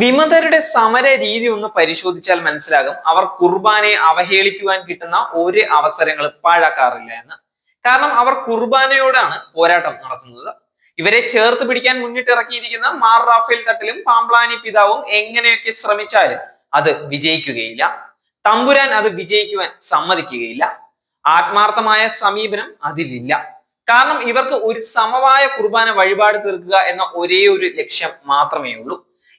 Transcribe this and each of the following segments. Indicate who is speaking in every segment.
Speaker 1: വിമതരുടെ സമര രീതി ഒന്ന് പരിശോധിച്ചാൽ മനസ്സിലാകും. അവർ കുർബാനയെ അവഹേളിക്കുവാൻ കിട്ടുന്ന ഒരു അവസരങ്ങൾ പാഴാക്കാറില്ല എന്ന്. കാരണം അവർ കുർബാനയോടാണ് പോരാട്ടം നടത്തുന്നത്. ഇവരെ ചേർത്ത് പിടിക്കാൻ മുന്നിട്ടിറക്കിയിരിക്കുന്ന മാർ റാഫേൽ തട്ടിലും പാംപ്ലാനി പിതാവും എങ്ങനെയൊക്കെ ശ്രമിച്ചാലും അത് വിജയിക്കുകയില്ല. തമ്പുരാൻ അത് വിജയിക്കുവാൻ സമ്മതിക്കുകയില്ല. ആത്മാർത്ഥമായ സമീപനം അതിലില്ല. കാരണം ഇവർക്ക് ഒരു സമവായ കുർബാന വഴിപാട് തീർക്കുക എന്ന ഒരേ ഒരു ലക്ഷ്യം മാത്രമേ ഉള്ളൂ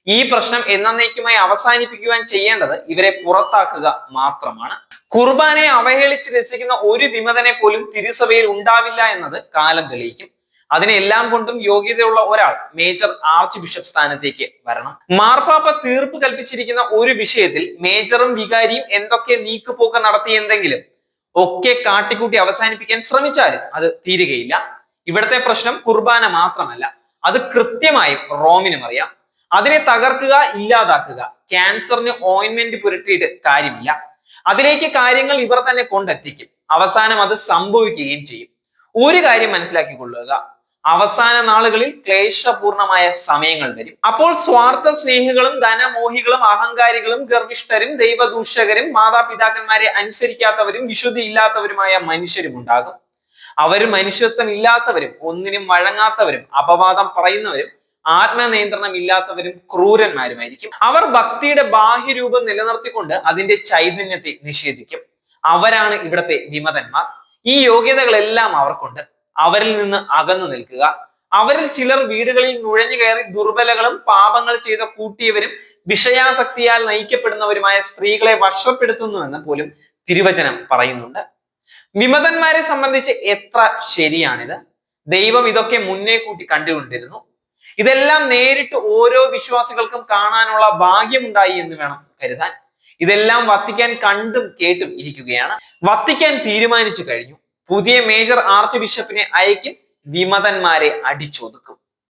Speaker 1: ഈ പ്രശ്നം എന്നേക്കുമായി അവസാനിപ്പിക്കുവാൻ ചെയ്യേണ്ടത് ഇവരെ പുറത്താക്കുക മാത്രമാണ്. കുർബാനയെ അവഹേളിച്ച് രസിക്കുന്ന ഒരു വിമതനെ പോലും തിരുസഭയിൽ ഉണ്ടാവില്ല എന്നത് കാലം തെളിയിക്കും. അതിനെല്ലാം കൊണ്ടും യോഗ്യതയുള്ള ഒരാൾ മേജർ ആർച്ച് ബിഷപ്പ് സ്ഥാനത്തേക്ക് വരണം. മാർപ്പാപ്പ തീർപ്പ് കൽപ്പിച്ചിരിക്കുന്ന ഒരു വിഷയത്തിൽ മേജറും വികാരിയും എന്തൊക്കെ നീക്കുപോക്ക് നടത്തിയെന്തെങ്കിലും ഒക്കെ കാട്ടിക്കൂട്ടി അവസാനിപ്പിക്കാൻ ശ്രമിച്ചാലും അത് തീരുകയില്ല. ഇവിടുത്തെ പ്രശ്നം കുർബാന മാത്രമല്ല. അത് കൃത്യമായും റോമിനും അറിയാം. അതിനെ തകർക്കുക ഇല്ലാതാക്കുക. ക്യാൻസറിന് ഓയിൻമെന്റ് പുരട്ടിയിട്ട് കാര്യമില്ല. അതിലേക്ക് കാര്യങ്ങൾ ഇവർ തന്നെ കൊണ്ടെത്തിക്കും. അവസാനം അത് സംഭവിക്കുകയും ചെയ്യും. ഒരു കാര്യം മനസ്സിലാക്കിക്കൊള്ളുക. അവസാന നാളുകളിൽ ക്ലേശപൂർണമായ സമയങ്ങൾ വരും. അപ്പോൾ സ്വാർത്ഥ സ്നേഹികളും ധനമോഹികളും അഹങ്കാരികളും ഗർവിഷ്ഠരും ദൈവദൂഷകരും മാതാപിതാക്കന്മാരെ അനുസരിക്കാത്തവരും വിശുദ്ധി ഇല്ലാത്തവരുമായ മനുഷ്യരും ഉണ്ടാകും. അവർ മനുഷ്യത്വം ഇല്ലാത്തവരും ഒന്നിനും വഴങ്ങാത്തവരും അപവാദം പറയുന്നവരും ആത്മനിയന്ത്രണം ഇല്ലാത്തവരും ക്രൂരന്മാരുമായിരിക്കും. അവർ ഭക്തിയുടെ ബാഹ്യരൂപം നിലനിർത്തിക്കൊണ്ട് അതിന്റെ ചൈതന്യത്തെ നിഷേധിക്കും. അവരാണ് ഇവിടത്തെ വിമതന്മാർ. ഈ യോഗ്യതകളെല്ലാം അവർക്കുണ്ട്. അവരിൽ നിന്ന് അകന്നു നിൽക്കുക. അവരിൽ ചിലർ വീടുകളിൽ നുഴഞ്ഞു കയറി ദുർബലകളും പാപങ്ങൾ ചെയ്ത കൂട്ടിയവരും വിഷയാസക്തിയാൽ നയിക്കപ്പെടുന്നവരുമായ സ്ത്രീകളെ വശപ്പെടുത്തുന്നുവെന്ന് പോലും തിരുവചനം പറയുന്നുണ്ട്. വിമതന്മാരെ സംബന്ധിച്ച് എത്ര ശരിയാണിത്? ദൈവം ഇതൊക്കെ മുന്നേ കൂട്ടി കണ്ടുകൊണ്ടിരുന്നു. ഇതെല്ലാം നേരിട്ട് ഓരോ വിശ്വാസികൾക്കും കാണാനുള്ള ഭാഗ്യമുണ്ടായി എന്ന് വേണം കരുതാൻ. ഇതെല്ലാം വത്തിക്കാൻ കണ്ടും കേട്ടും ഇരിക്കുകയാണ്. വത്തിക്കാൻ തീരുമാനിച്ചു കഴിഞ്ഞു. പുതിയ മേജർ ആർച്ച് ബിഷപ്പിനെ അയക്കും വിമതന്മാരെ അടിച്ചൊതുക്കും.